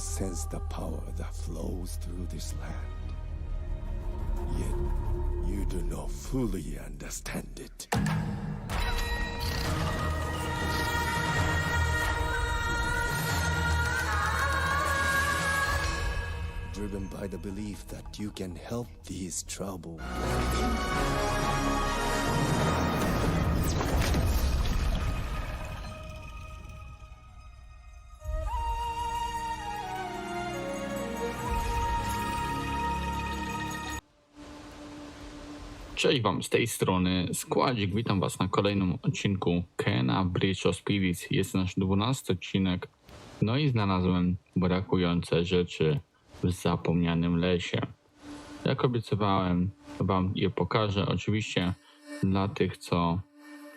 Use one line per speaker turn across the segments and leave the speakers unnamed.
sense the power that flows through this land. Yet you do not fully understand it. Driven by the belief that you can help these troubled
Cześć Wam z tej strony Składzik. Witam Was na kolejnym odcinku Kena Bridge of Spirits. Jest nasz 12 odcinek. No i znalazłem brakujące rzeczy w zapomnianym lesie. Jak obiecywałem, Wam je pokażę. Oczywiście dla tych, co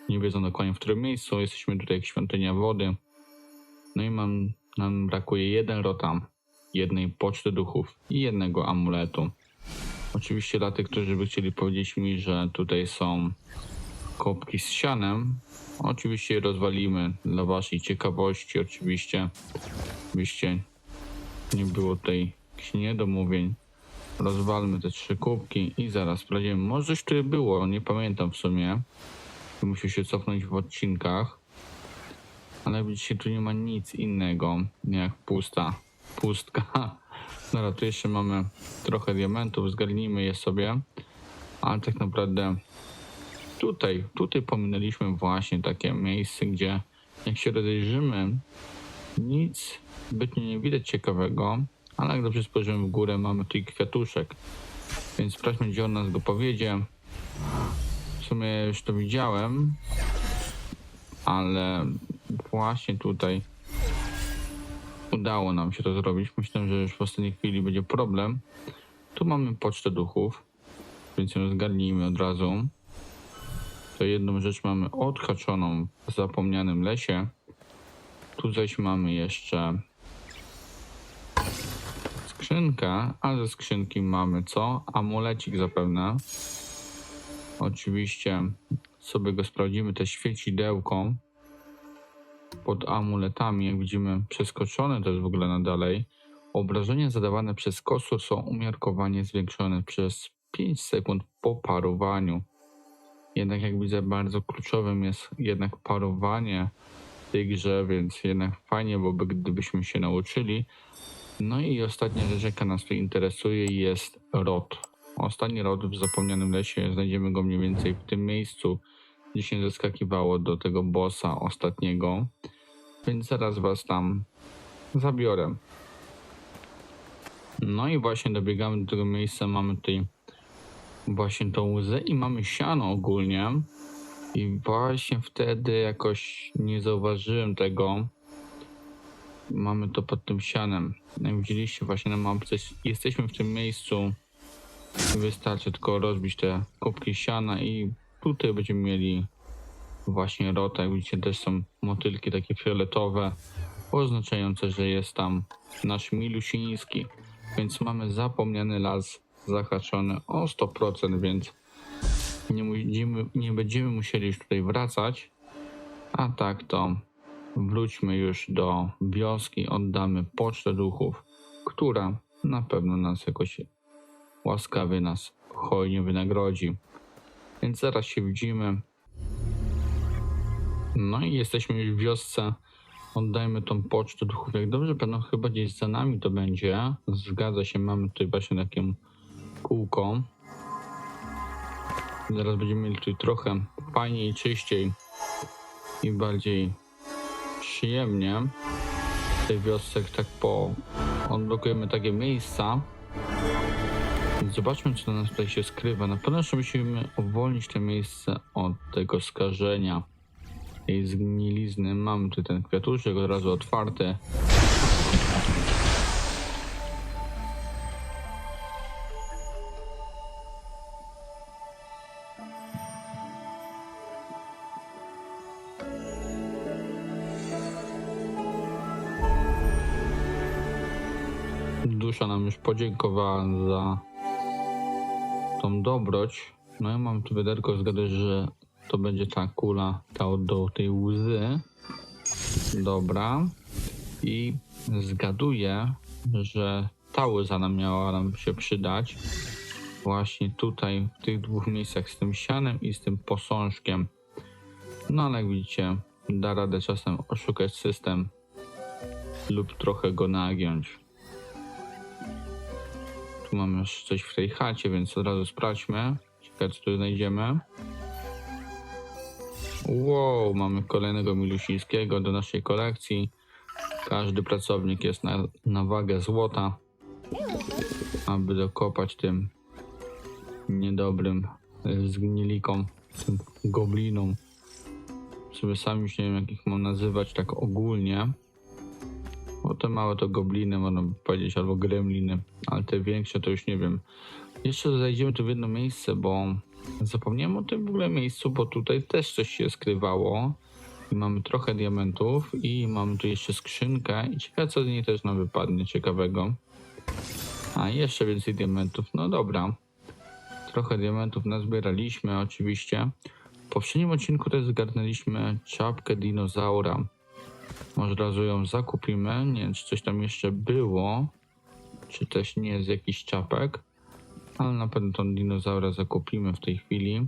nie wiedzą dokładnie w którym miejscu, jesteśmy tutaj jak świątynia wody. No i mam, nam brakuje jeden rotam, jednej poczty duchów i jednego amuletu. Oczywiście dla tych, którzy by chcieli powiedzieć mi, że tutaj są kopki z sianem, oczywiście je rozwalimy dla waszej ciekawości, oczywiście, byście nie było tutaj jakichś niedomówień. Rozwalmy te trzy kubki i zaraz sprawdzimy. Może coś tutaj było, nie pamiętam w sumie. Muszę się cofnąć w odcinkach. Ale widzicie, tu nie ma nic innego jak pusta pustka. Dobra, tu jeszcze mamy trochę diamentów, zgarnijmy je sobie. Ale tak naprawdę tutaj, tutaj pominęliśmy właśnie takie miejsce, gdzie jak się rozejrzymy, nic zbytnio nie widać ciekawego, ale jak dobrze spojrzymy w górę, mamy tutaj kwiatuszek. Więc sprawdźmy, gdzie on nas go powiedzie. W sumie już to widziałem, ale właśnie tutaj udało nam się to zrobić. Myślę, że już w ostatniej chwili będzie problem. Tu mamy pocztę duchów, więc ją zgarnijmy od razu. To jedną rzecz mamy odhaczoną w zapomnianym lesie. Tu zaś mamy jeszcze skrzynkę, a ze skrzynki mamy co? Amulecik zapewne. Oczywiście sobie go sprawdzimy, te świecidełko pod amuletami, jak widzimy, przeskoczone jest w ogóle na dalej. Obrażenia zadawane przez kosur są umiarkowanie zwiększone przez 5 sekund po parowaniu. Jednak jak widzę, bardzo kluczowym jest jednak parowanie w tej grze, więc jednak fajnie byłoby, gdybyśmy się nauczyli. No i ostatnia rzecz, jaka nas tu interesuje, jest rod. Ostatni rod w zapomnianym lesie, znajdziemy go mniej więcej w tym miejscu, gdzie się zeskakiwało do tego bossa ostatniego. Więc zaraz was tam zabiorę. No i właśnie dobiegamy do tego miejsca, mamy tutaj właśnie tą łzę i mamy siano ogólnie. I właśnie wtedy jakoś nie zauważyłem tego. Mamy to pod tym sianem. Jak widzieliście właśnie na mapce, jesteśmy w tym miejscu. Wystarczy tylko rozbić te kubki siana i tutaj będziemy mieli właśnie rota. Jak widzicie też są motylki takie fioletowe, oznaczające, że jest tam nasz Milusiński. Więc mamy zapomniany las zahaczony o 100%, więc nie, będziemy, nie będziemy musieli już tutaj wracać. A tak to wróćmy już do wioski, oddamy pocztę duchów, która na pewno nas jakoś łaskawie nas hojnie wynagrodzi. Więc zaraz się widzimy. No i jesteśmy już w wiosce. Oddajmy tą pocztę duchów. Jak dobrze będą chyba gdzieś za nami to będzie. Zgadza się, mamy tutaj właśnie takie kółko. Zaraz będziemy mieli tutaj trochę fajniej, czyściej i bardziej przyjemnie. W tej wiosce tak po odblokujemy takie miejsca. Zobaczmy, co nas tutaj się skrywa. Na pewno jeszcze musimy uwolnić to miejsce od tego skażenia tej zgnilizny. Mamy tu ten kwiatuszek od razu otwarty. Dusza nam już podziękowała za tą dobroć. No ja mam tu wiaderko, zgaduję, że to będzie ta kula ta do tej łzy. Dobra. I zgaduję, że ta łyza nam miała nam się przydać. Właśnie tutaj, w tych dwóch miejscach z tym sianem i z tym posążkiem. No ale jak widzicie, da radę czasem oszukać system lub trochę go nagiąć. Tu mamy już coś w tej chacie, więc od razu sprawdźmy. Ciekawe, co tu znajdziemy. Wow, mamy kolejnego milusińskiego do naszej kolekcji. Każdy pracownik jest na, na wagę złota, aby dokopać tym niedobrym e, zgnilikom, tym goblinom. Sobie sami już nie wiem, jak ich mam nazywać tak ogólnie. Bo te małe to gobliny, można by powiedzieć, albo gremliny, ale te większe to już nie wiem. Jeszcze zajdziemy tu w jedno miejsce, bo zapomniałem o tym w ogóle miejscu, bo tutaj też coś się skrywało. I mamy trochę diamentów i mamy tu jeszcze skrzynkę i ciekawe co z niej też nam wypadnie ciekawego. A jeszcze więcej diamentów, no dobra. Trochę diamentów nazbieraliśmy oczywiście. W poprzednim odcinku też zgarnęliśmy czapkę dinozaura. Może od razu ją zakupimy. Nie wiem, czy coś tam jeszcze było. Czy też nie jest jakiś czapek. Ale na pewno tą dinozaura zakupimy w tej chwili.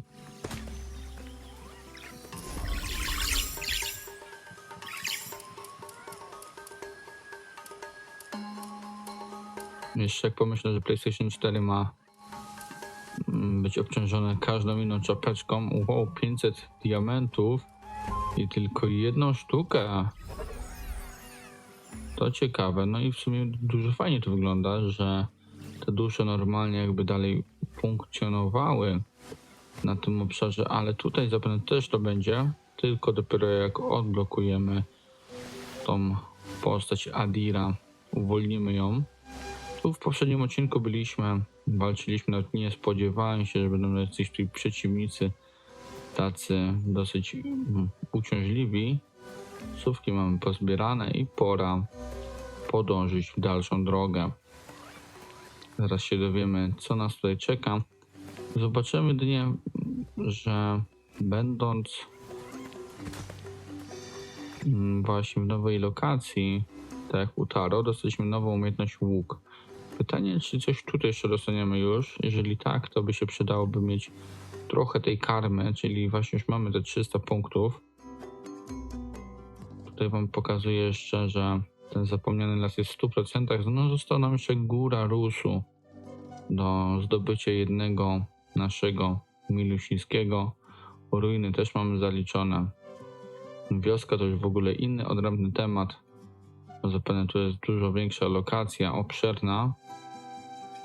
Jeszcze jak pomyślę, że PlayStation 4 ma mm, być obciążone każdą inną czapeczką. Wow, 500 diamentów i tylko jedną sztukę. To ciekawe. No i w sumie dużo fajnie to wygląda, że te dusze normalnie jakby dalej funkcjonowały na tym obszarze, ale tutaj zapewne też to będzie, tylko dopiero jak odblokujemy tą postać Adira, uwolnimy ją. Tu w poprzednim odcinku byliśmy, walczyliśmy, nawet nie spodziewałem się, że będą jacyś tutaj przeciwnicy tacy dosyć mm, uciążliwi. Słówki mamy pozbierane i pora podążyć w dalszą drogę. Zaraz się dowiemy, co nas tutaj czeka. Zobaczymy jedynie, że będąc mm, właśnie w nowej lokacji, tak jak u dostaliśmy nową umiejętność łuk. Pytanie, czy coś tutaj jeszcze dostaniemy już? Jeżeli tak, to by się przydałoby mieć trochę tej karmy, czyli właśnie już mamy te 300 punktów. Tutaj wam pokazuję jeszcze, że ten zapomniany las jest w 100%. No nam jeszcze góra Rusu do zdobycia jednego naszego milusińskiego. Ruiny też mamy zaliczone. Wioska to już w ogóle inny, odrębny temat. Zapewne tu jest dużo większa lokacja, obszerna.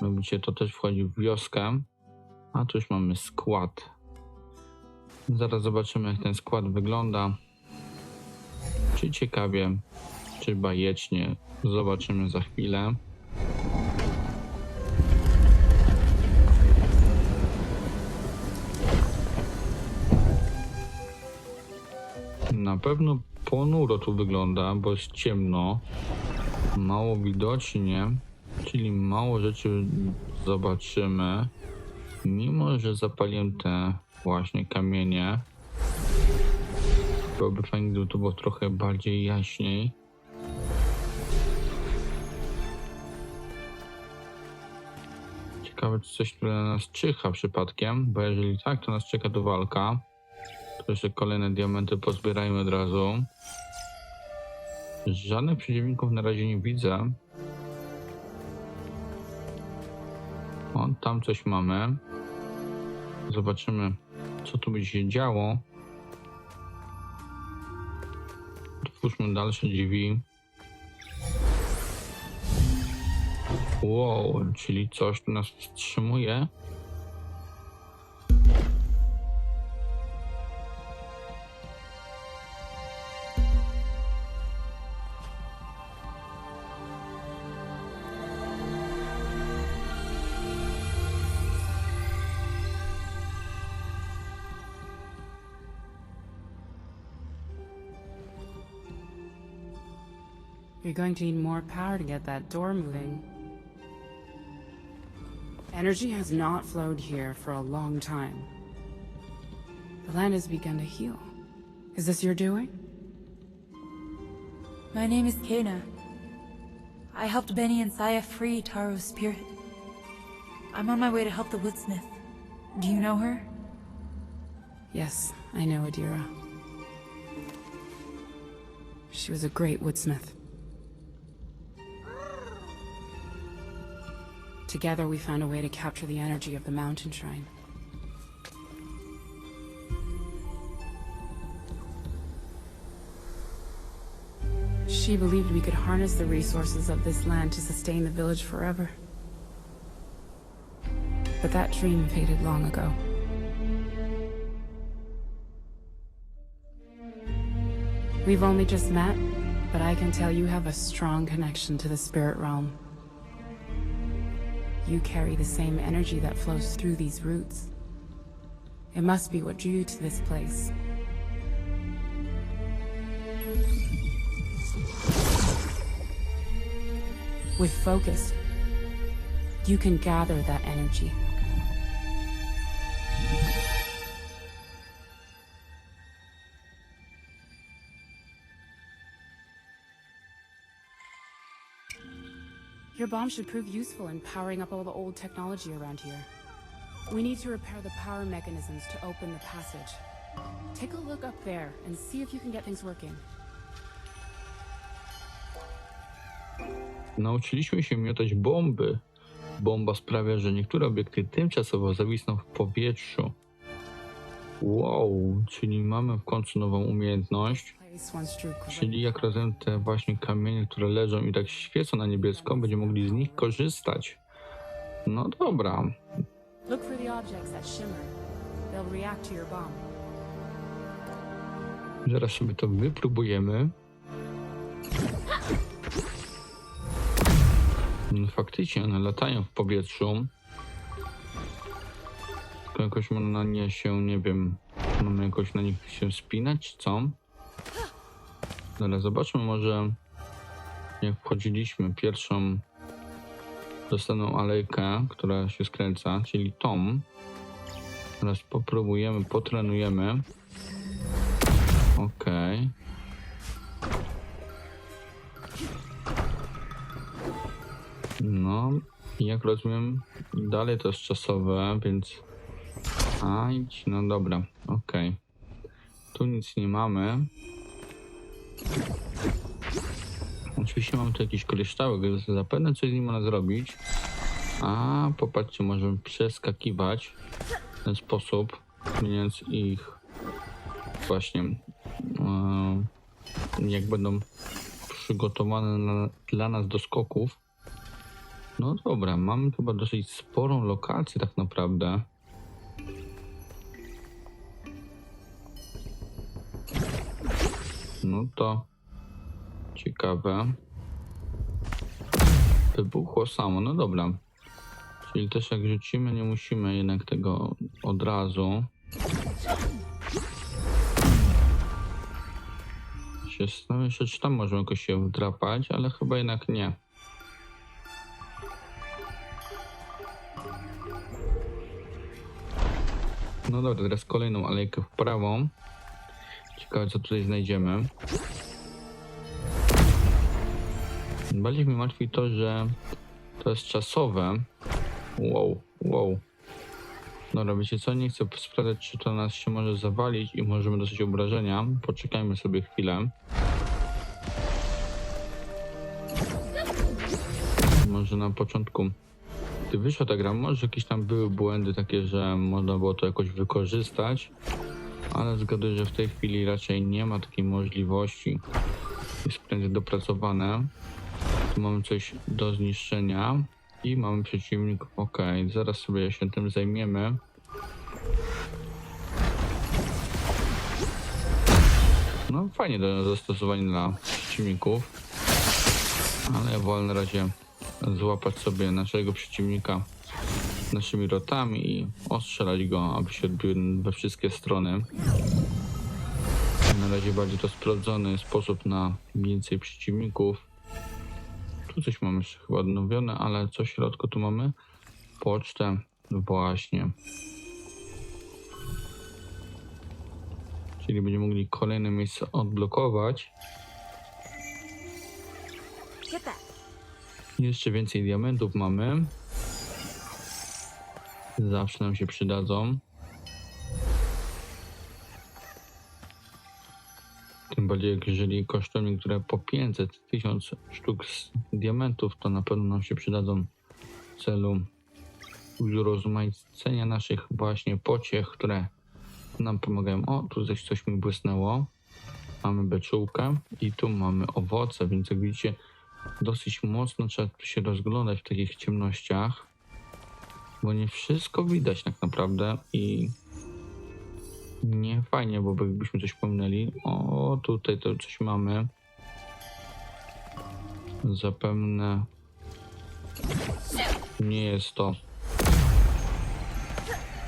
Widzicie, to też wchodzi w wioskę. A tu już mamy skład. Zaraz zobaczymy, jak ten skład wygląda. Czy ciekawie, czy bajecznie. Zobaczymy za chwilę. Na pewno ponuro tu wygląda, bo jest ciemno, mało widocznie, czyli mało rzeczy zobaczymy. Mimo, że zapaliłem te właśnie kamienie, byłoby fajnie, gdyby to było trochę bardziej jaśniej. Ciekawe, czy coś tu na nas czyha przypadkiem, bo jeżeli tak, to nas czeka tu walka. To jeszcze kolejne diamenty pozbierajmy od razu. Żadnych przeciwników na razie nie widzę. O, tam coś mamy. Zobaczymy, co tu będzie się działo. Otwórzmy dalsze drzwi. Wow, czyli coś tu nas wstrzymuje.
You're going to need more power to get that door moving. Energy has not flowed here for a long time. The land has begun to heal. Is this your doing?
My name is Kena. I helped Benny and Saya free Taro's spirit. I'm on my way to help the woodsmith. Do you know her?
Yes, I know Adira. She was a great woodsmith. Together, we found a way to capture the energy of the mountain shrine. She believed we could harness the resources of this land to sustain the village forever. But that dream faded long ago. We've only just met, but I can tell you have a strong connection to the spirit realm. You carry the same energy that flows through these roots. It must be what drew you to this place. With focus, you can gather that energy. Your bomb should prove useful in powering up all the old technology around here. We need to repair the power mechanisms to open the passage. Take a look up there and see if you can get things working.
Nauczyliśmy się miotać bomby. Bomba sprawia, że niektóre obiekty tymczasowo zawisną w powietrzu. Wow, czyli mamy w końcu nową umiejętność. Czyli jak rozumiem te właśnie kamienie, które leżą i tak świecą na niebiesko, będziemy mogli z nich korzystać. No dobra.
Look for the objects that shimmer. They'll react to your bomb.
Zaraz sobie to wypróbujemy. No, faktycznie one latają w powietrzu. Tylko jakoś na nie się, nie wiem, mamy jakoś na nich się spinać, co? Dobra, zobaczmy może jak wchodziliśmy pierwszą dostaną alejkę, która się skręca, czyli tą. Teraz popróbujemy, potrenujemy. Okej. No, i jak rozumiem, dalej to jest czasowe, więc. A, idź, no dobra, okej. Tu nic nie mamy. Oczywiście mamy tu jakiś kryształek, więc zapewne coś z nim można zrobić. A, popatrzcie, możemy przeskakiwać w ten sposób, zmieniając ich właśnie e, jak będą przygotowane na, dla nas do skoków. No dobra, mamy chyba dosyć sporą lokację tak naprawdę. No to ciekawe. Wybuchło samo, no dobra. Czyli też jak rzucimy, nie musimy jednak tego od razu. się zastanawiam czy tam możemy jakoś się wdrapać, ale chyba jednak nie. No dobra, teraz kolejną alejkę w prawą. Ciekawe, co tutaj znajdziemy. Bardziej mnie martwi to, że to jest czasowe. Wow, wow. Dobra, wiecie co? Nie chcę sprawdzać, czy to nas się może zawalić i możemy dostać obrażenia. Poczekajmy sobie chwilę. Może na początku, gdy wyszła ta gra, może jakieś tam były błędy takie, że można było to jakoś wykorzystać, ale zgaduję, że w tej chwili raczej nie ma takiej możliwości. Jest prędzej dopracowane. Tu mamy coś do zniszczenia. I mamy przeciwnik. Ok, zaraz sobie się tym zajmiemy. No fajnie do zastosowania dla przeciwników. Ale ja wolę na razie złapać sobie naszego przeciwnika naszymi rotami i ostrzelać go, aby się odbił we wszystkie strony. Na razie bardziej to sprawdzony sposób na więcej przeciwników. Tu coś mamy jeszcze chyba odnowione, ale co w środku tu mamy? Pocztę. Właśnie. Czyli będziemy mogli kolejne miejsce odblokować. Jeszcze więcej diamentów mamy. Zawsze nam się przydadzą. Tym bardziej, jak jeżeli kosztują niektóre po 500 1000 sztuk diamentów, to na pewno nam się przydadzą w celu urozmaicenia naszych właśnie pociech, które nam pomagają. O, tu coś, coś mi błysnęło. Mamy beczułkę i tu mamy owoce, więc jak widzicie, dosyć mocno trzeba się rozglądać w takich ciemnościach, bo nie wszystko widać tak naprawdę i nie fajnie, bo jakbyśmy coś pominęli. O, tutaj to coś mamy. Zapewne nie jest to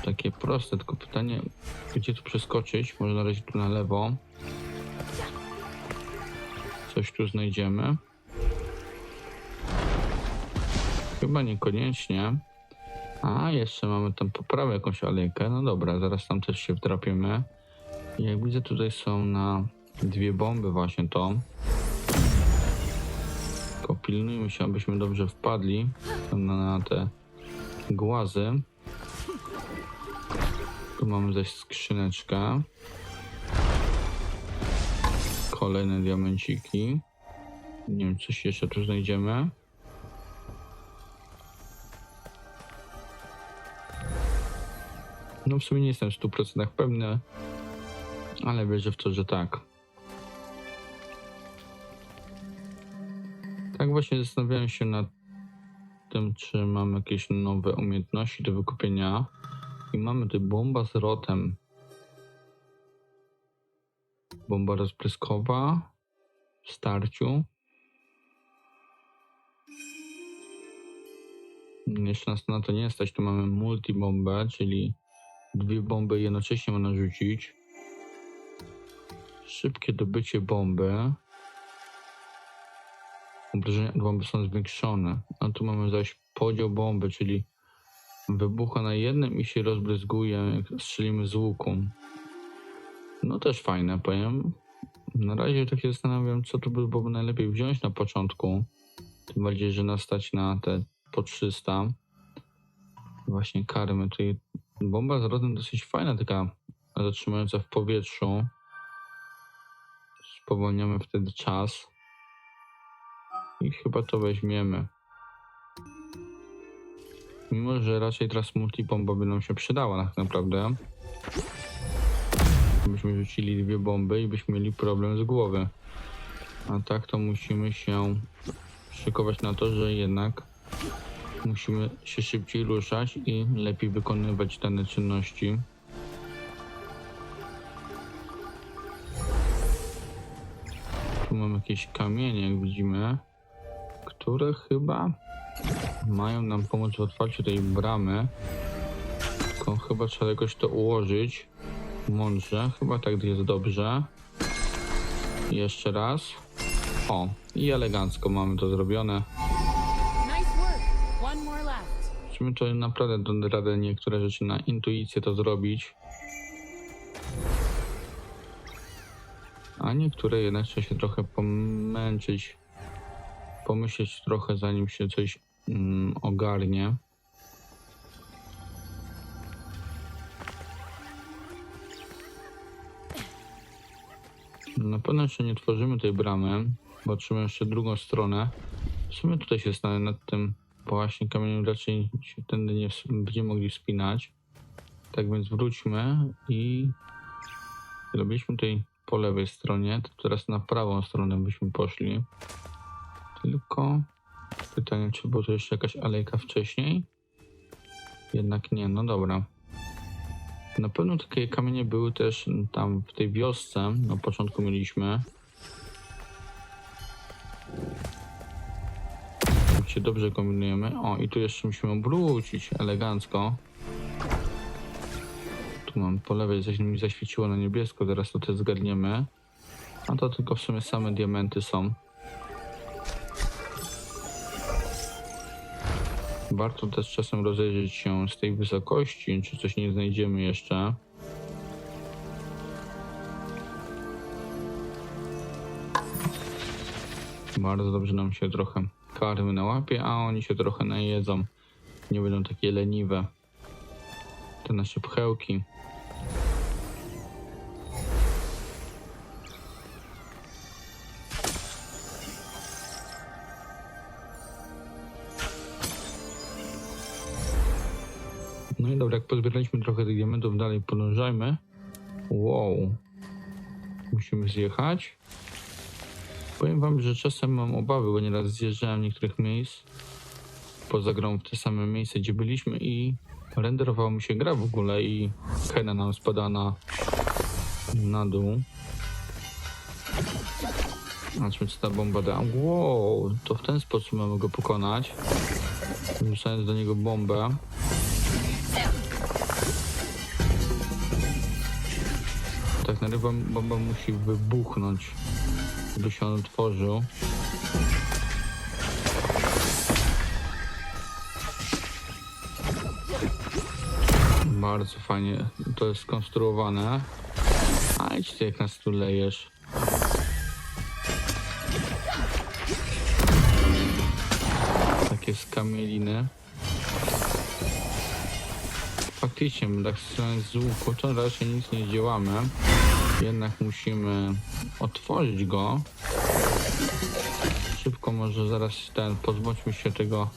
takie proste, tylko pytanie, gdzie tu przeskoczyć? Może na razie tu na lewo. Coś tu znajdziemy. Chyba niekoniecznie. A, jeszcze mamy tam poprawę jakąś alejkę. No dobra, zaraz tam też się wdrapiemy. Jak widzę, tutaj są na dwie bomby właśnie to. Tylko pilnujmy się, abyśmy dobrze wpadli na, na te głazy. Tu mamy zaś skrzyneczkę. Kolejne diamenciki. Nie wiem, coś jeszcze tu znajdziemy. No w sumie nie jestem w 100% pewny, ale wierzę w to, że tak. Tak właśnie zastanawiałem się nad tym, czy mam jakieś nowe umiejętności do wykupienia. I mamy tutaj bomba z rotem. Bomba rozpryskowa w starciu. Jeszcze nas na to nie stać. Tu mamy multibombę, czyli dwie bomby jednocześnie można rzucić. Szybkie dobycie bomby. Obrażenia bomby są zwiększone. A tu mamy zaś podział bomby, czyli wybucha na jednym i się rozbryzguje, jak strzelimy z łuku. No też fajne, powiem. Na razie tak się zastanawiam, co tu by było najlepiej wziąć na początku. Tym bardziej, że nas stać na te po 300. Właśnie karmy. Tutaj bomba z rodem dosyć fajna, taka zatrzymująca w powietrzu. Spowolniamy wtedy czas. I chyba to weźmiemy. Mimo, że raczej teraz multibomba by nam się przydała tak naprawdę. Byśmy rzucili dwie bomby i byśmy mieli problem z głowy. A tak to musimy się szykować na to, że jednak musimy się szybciej ruszać i lepiej wykonywać dane czynności. Tu mamy jakieś kamienie, jak widzimy, które chyba mają nam pomóc w otwarciu tej bramy. Tylko chyba trzeba jakoś to ułożyć. Mądrze, chyba tak jest dobrze. Jeszcze raz. O, i elegancko mamy to zrobione. Musimy to naprawdę dać radę niektóre rzeczy na intuicję to zrobić. A niektóre jednak trzeba się trochę pomęczyć, pomyśleć trochę zanim się coś mm, ogarnie. Na pewno jeszcze nie tworzymy tej bramy, bo trzymamy jeszcze drugą stronę. W sumie tutaj się stanę nad tym właśnie kamieniem, raczej się tędy nie będziemy mogli wspinać. Tak więc wróćmy i robiliśmy tutaj po lewej stronie, to teraz na prawą stronę byśmy poszli. Tylko pytanie, czy było to jeszcze jakaś alejka wcześniej? Jednak nie, no dobra. Na pewno takie kamienie były też tam w tej wiosce, na początku mieliśmy. Dobrze kombinujemy. O, i tu jeszcze musimy obrócić elegancko. Tu mam po lewej, coś mi zaświeciło na niebiesko, zaraz to też zgadniemy. A to tylko w sumie same diamenty są. Warto też czasem rozejrzeć się z tej wysokości, czy coś nie znajdziemy jeszcze. Bardzo dobrze nam się trochę karmy na łapie, a oni się trochę najedzą. Nie będą takie leniwe. Te nasze pchełki. No i dobra, jak pozbieraliśmy trochę tych diamentów, dalej podążajmy. Wow. Musimy zjechać. Powiem wam, że czasem mam obawy, bo nieraz zjeżdżałem niektórych miejsc poza grą w te same miejsce, gdzie byliśmy i renderowała mi się gra w ogóle i Kena nam spada na, na dół. Zobaczmy, co ta bomba da. Wow, to w ten sposób mamy go pokonać. Rzucając do niego bombę. Tak, na bomba musi wybuchnąć, by się on otworzył. Bardzo fajnie to jest skonstruowane. A idź ty jak nas tu lejesz. Takie skamieliny. Faktycznie, tak z łuku, to raczej nic nie działamy. Jednak musimy otworzyć go. Szybko może zaraz ten, pozbądźmy się tego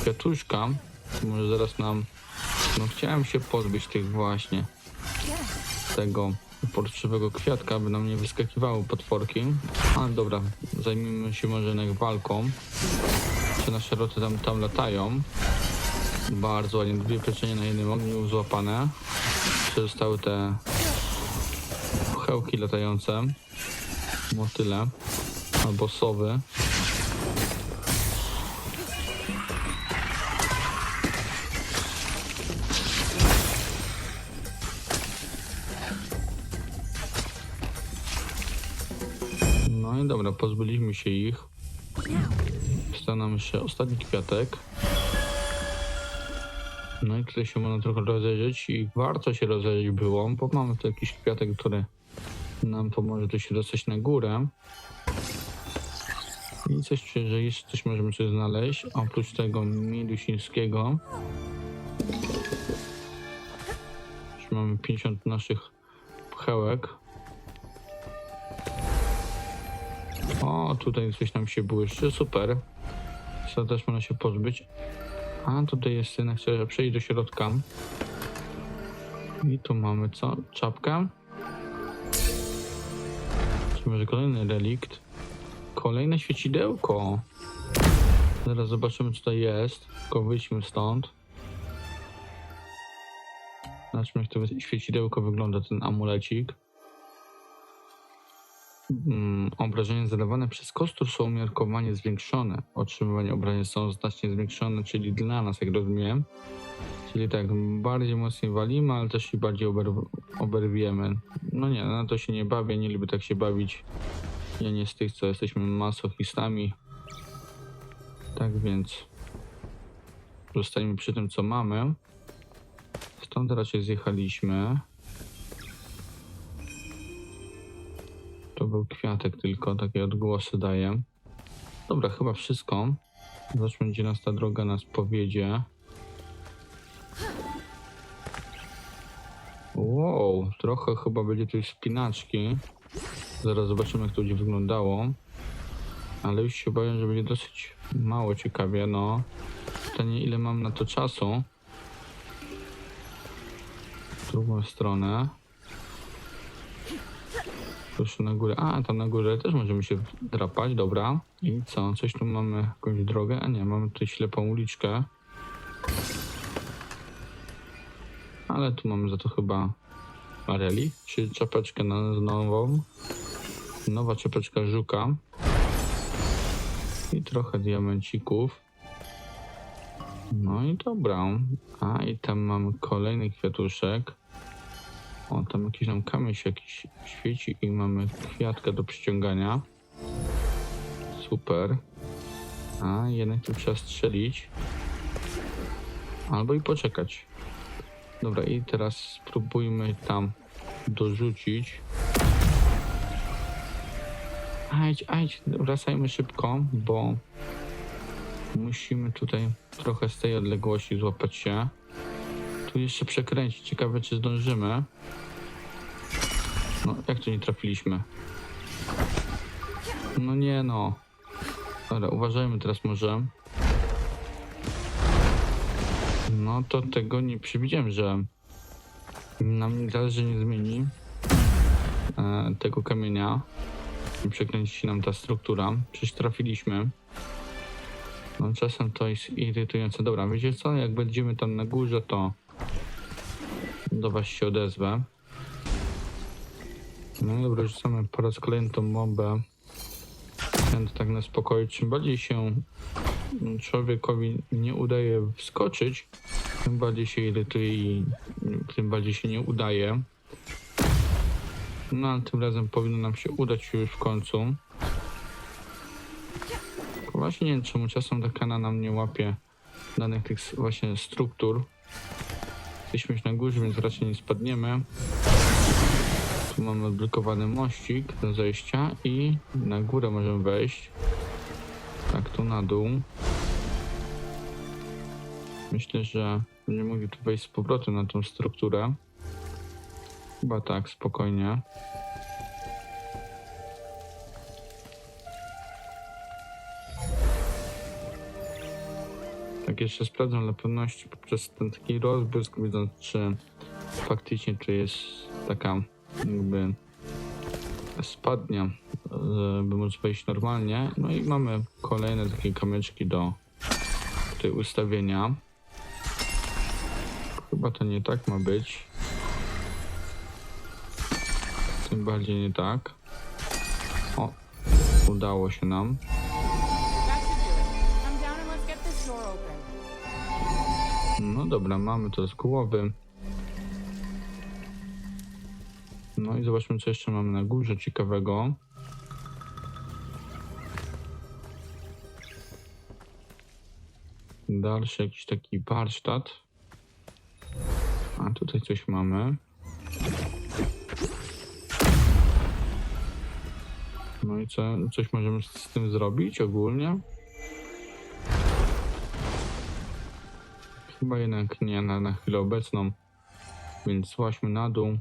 kwiatuszka. Może zaraz nam, no chciałem się pozbyć tych właśnie, tego porczywego kwiatka, aby nam nie wyskakiwały potworki. Ale dobra, zajmijmy się może jednak walką. Czy nasze roty tam, tam latają. Bardzo ładnie, dwie pieczenie na jednym ogniu złapane. Jeszcze zostały te pchełki latające, motyle albo sowy. No i dobra, pozbyliśmy się ich. Nam jeszcze ostatni kwiatek. No i tutaj się można trochę rozejrzeć i warto się rozejrzeć było, bo mamy tu jakiś kwiatek, który nam pomoże tu się dostać na górę. I coś że jeszcze coś możemy coś znaleźć, oprócz tego milusińskiego. Już mamy 50 naszych pchełek. O, tutaj coś nam się błyszczy, super. Co też można się pozbyć. A tutaj jest synek, chcę przejść do środka. I tu mamy co? Czapka. Czy może kolejny relikt? Kolejne świecidełko. Zaraz zobaczymy co to jest. Tylko wyjdźmy stąd. Zobaczmy jak to świecidełko wygląda, ten amulecik. Mm, obrażenia zadawane przez kostur są umiarkowanie zwiększone. Otrzymywanie obrażeń są znacznie zwiększone, czyli dla nas, jak rozumiem. Czyli tak, bardziej mocniej walimy, ale też i bardziej oberw- oberwiemy. No nie, na to się nie bawię, nie lubię tak się bawić. Ja nie z tych, co jesteśmy masochistami. Tak więc zostańmy przy tym, co mamy. Stąd raczej zjechaliśmy. Był kwiatek tylko, takie odgłosy daje. Dobra, chyba wszystko. Zobaczmy, gdzie nas ta droga nas powiedzie. Wow, trochę chyba będzie tu spinaczki. Zaraz zobaczymy, jak to będzie wyglądało. Ale już się boję, że będzie dosyć mało ciekawie, no. Pytanie, ile mam na to czasu. W drugą stronę. Proszę na górę. A, tam na górę też możemy się drapać, dobra. I co? Coś tu mamy, jakąś drogę? A nie, mamy tutaj ślepą uliczkę. Ale tu mamy za to chyba Areli, czy czapeczkę na nową. Nowa czapeczka żuka. I trochę diamencików. No i dobra. A i tam mamy kolejny kwiatuszek. O, tam jakiś nam kamień się jakiś świeci i mamy kwiatkę do przyciągania. Super. A, jednak tu trzeba strzelić. Albo i poczekać. Dobra, i teraz spróbujmy tam dorzucić. Ajdź, ajdź, wracajmy szybko, bo Musimy tutaj trochę z tej odległości złapać się. Tu jeszcze przekręcić. Ciekawe, czy zdążymy. No, jak tu nie trafiliśmy? No nie no. Dobra, uważajmy teraz może. No to tego nie przewidziałem, że nam zależy nie zmieni e, tego kamienia i przekręci się nam ta struktura. Przecież trafiliśmy. No czasem to jest irytujące. Dobra, wiecie co? Jak będziemy tam na górze, to do was się odezwę. No dobra, rzucamy po raz kolejny tą bombę. To tak na spokoju. Czym bardziej się człowiekowi nie udaje wskoczyć, tym bardziej się irytuje i tym bardziej się nie udaje. No ale tym razem powinno nam się udać już w końcu. Właśnie nie wiem czemu czasem ta kana nam nie łapie danych tych właśnie struktur. Jesteśmy już na górze, więc raczej nie spadniemy. Tu mamy odblokowany mościk do zejścia i na górę możemy wejść. Tak, tu na dół. Myślę, że będziemy mogli tu wejść z powrotem na tą strukturę. Chyba tak, spokojnie. Jeszcze sprawdzam dla pewności poprzez ten taki rozbłysk, widząc czy faktycznie tu jest taka jakby spadnia, by móc wejść normalnie. No i mamy kolejne takie kamyczki do tutaj ustawienia. Chyba to nie tak ma być. Tym bardziej nie tak. O, udało się nam. Dobra, mamy to z głowy. No i zobaczmy, co jeszcze mamy na górze ciekawego. Dalszy jakiś taki warsztat. A tutaj coś mamy. No i co, coś możemy z tym zrobić ogólnie? Chyba jednak nie na, na chwilę obecną. Więc złaźmy na dół.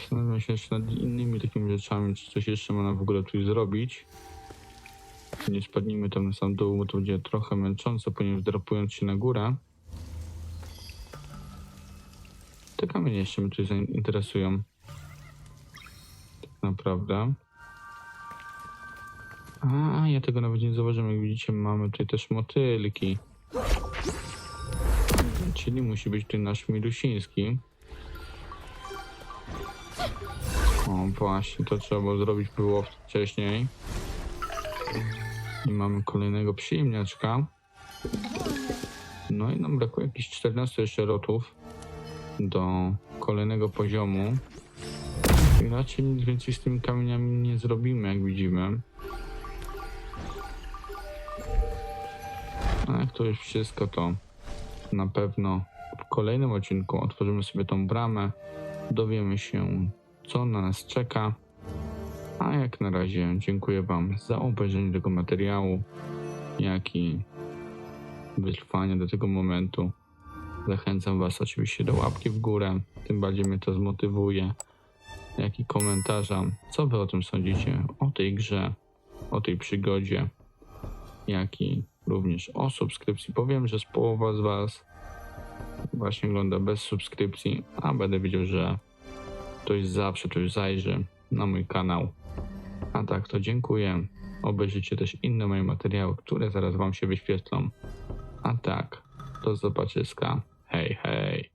Zastanawiam się jeszcze nad innymi takimi rzeczami, czy coś jeszcze można w ogóle tu zrobić. Nie spadnijmy tam na sam dół, bo to będzie trochę męczące, ponieważ dropując się na górę. Te kamienie jeszcze mnie tutaj zainteresują. Tak naprawdę. A, ja tego nawet nie zauważyłem. Jak widzicie, mamy tutaj też motylki. Czyli musi być tutaj nasz Milusiński. O, właśnie, to trzeba było zrobić było wcześniej. I mamy kolejnego przyjemniaczka. No i nam brakuje jakichś 14 jeszcze rotów do kolejnego poziomu. I raczej nic więcej z tymi kamieniami nie zrobimy, jak widzimy. Jak to już wszystko, to na pewno w kolejnym odcinku otworzymy sobie tą bramę, dowiemy się, co na nas czeka. A jak na razie dziękuję Wam za obejrzenie tego materiału, jak i wytrwanie do tego momentu. Zachęcam Was oczywiście do łapki w górę, tym bardziej mnie to zmotywuje, jak i komentarza, co Wy o tym sądzicie, o tej grze, o tej przygodzie, jak i również o subskrypcji. Powiem, że z połowa z Was właśnie ogląda bez subskrypcji, a będę wiedział, że ktoś zawsze ktoś zajrzy na mój kanał. A tak, to dziękuję. Obejrzyjcie też inne moje materiały, które zaraz Wam się wyświetlą. A tak, do zobaczyska. Hej, hej.